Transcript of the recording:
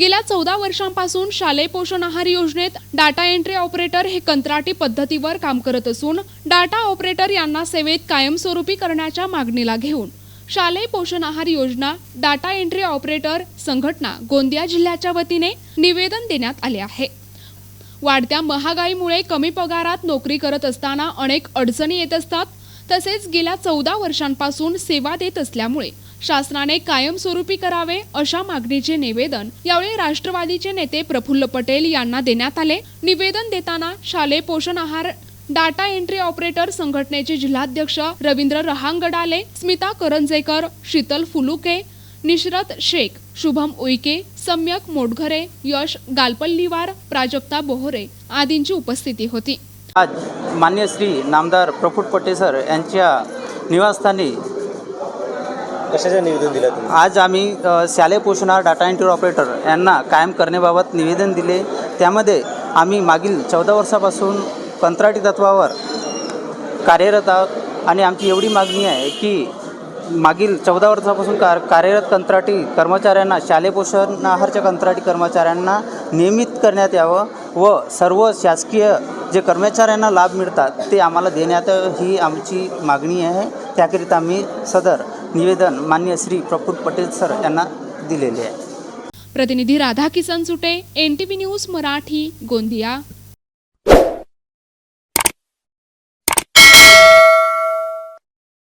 गेल्या चौदा वर्षांपासून शालेय पोषण आहार योजनेत डाटा एंट्री ऑपरेटर हे कंत्राटी पद्धतीवर काम करत असून डाटा ऑपरेटर यांना सेवेत कायमस्वरूपी करण्याच्या मागणीला घेऊन शालेय पोषण आहार योजना डाटा एंट्री ऑपरेटर संघटना गोंदिया जिल्ह्याच्या वतीने निवेदन देण्यात आले आहे. वाढत्या महागाईमुळे कमी पगारात नोकरी करत असताना अनेक अडचणी येत असतात तसेच गेल्या चौदा वर्षांपासून सेवा देत असल्यामुळे शासनाने कायमस्वरूपी करावे अशा मागणीचे निवेदन यावेळी राष्ट्रवादीचे नेते प्रफुल्ल पटेल यांना देण्यात आले. निवेदन देताना शालेय पोषण आहार डाटा एंट्री ऑपरेटर संघटनेचे जिल्हाध्यक्ष रवींद्र रहांगडाले स्मिता करंजेकर शीतल फुलुके निशरत शेख शुभम उईके सम्यक मोटघरे यश गालपल्लीवार प्राजक्ता बोहरे आदींची उपस्थिती होती. आज मान्य श्री नामदार प्रफुट पटेसर यांच्या निवासस्थानी कशाचं निवेदन दिलं तुम्ही? आज आम्ही शालेय पोषणार डाटा एंट्री ऑपरेटर यांना कायम करण्याबाबत निवेदन दिले. त्यामध्ये आम्ही मागील चौदा वर्षापासून कंत्राटी तत्वावर कार्यरत आहोत आणि आमची एवढी मागणी आहे की मागील चौदा वर्षापासून कार कार्यरत कंत्राटी कर्मचाऱ्यांना शालेय पोषण आहारच्या कंत्राटी कर्मचाऱ्यांना नियमित करण्यात यावं व सर्व शासकीय जे कर्मचाऱ्यांना लाभ मिळतात ते आम्हाला देण्यात ही आमची मागणी आहे. त्याकरिता आम्ही सदर निवेदन मान्य श्री प्रफुल पटेल सर यांना दिलेले आहे. प्रतिनिधी Radha Kisan Sute N T V news Marathi Gondia.